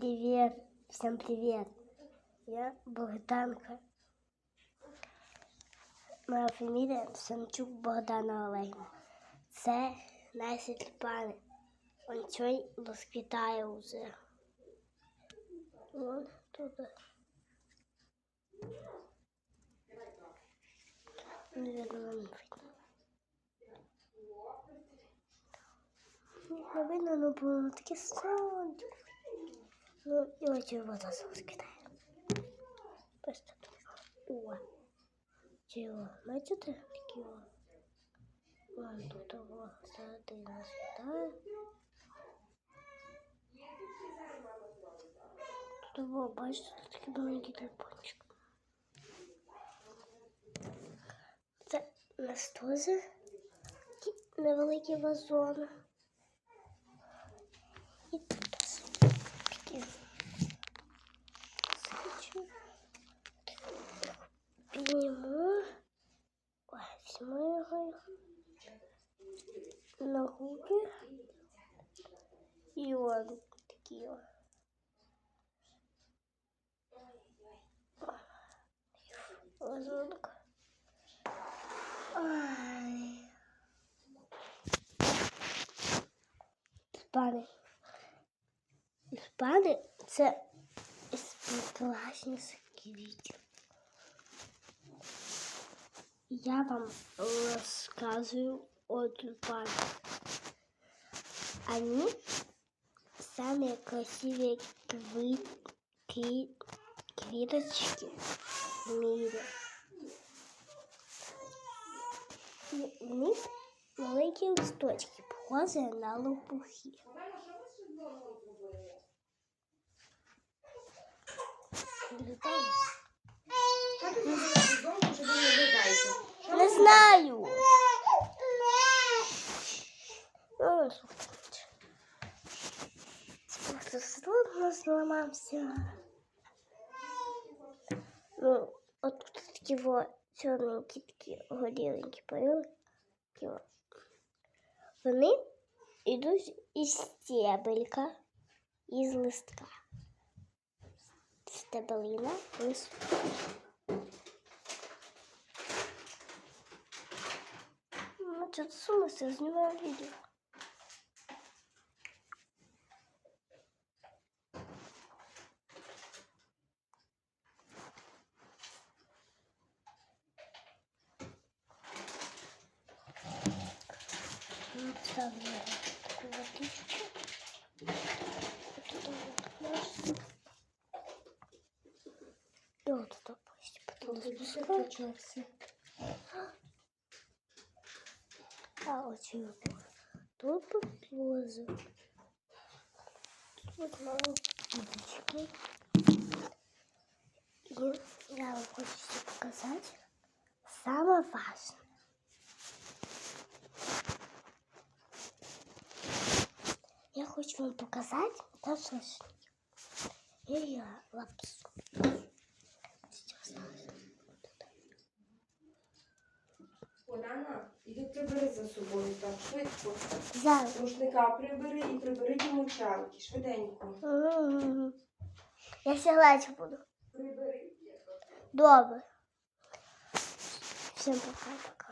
Привет. Всем привет. Я Богданка. Моя фамілія Самчук Богдана. Це наші тюльпани. Он цей розквітає уже. Вон видно нам не видно. Ну таке сонечко. Ну, вода розкидає. Просто. О. Чого? Бачите? Такі о. Вон тут о, середина світає. Тут о, бачите, такий маленький тюльпанчик. Це нас такі невеликі вазони. І візьму його на губи. І он такі. о. Вазонок. Ай. Спани. Спани це із прекрасних квітів. Я вам рассказываю о тюльпанах. Они самые красивые кви... кви- квиточки в мире. В них маленькие листочки, похожие на лопухи. Тюльпани. Сложно сломался. Ну, от тут такі во чорненькі такі. Такі во. Вони йдуть із стебелька, із листка. Стебелина, листок. Ну, что-то с ума сошла, вставляю кулаточку. Вот И вот это пусть потом запускаю. А вот его Тут поплозы. Тут мало удочки. И я вам хочу показать самое важное. Хочу вам показать подсолнечник. И я лапсу. Оляна, іди прибери за собою так, швидко. Зараз. Рушника прибери і прибери ті мовчанки, швиденько. М. Я сягати буду. Прибери. Добре. Всім пока.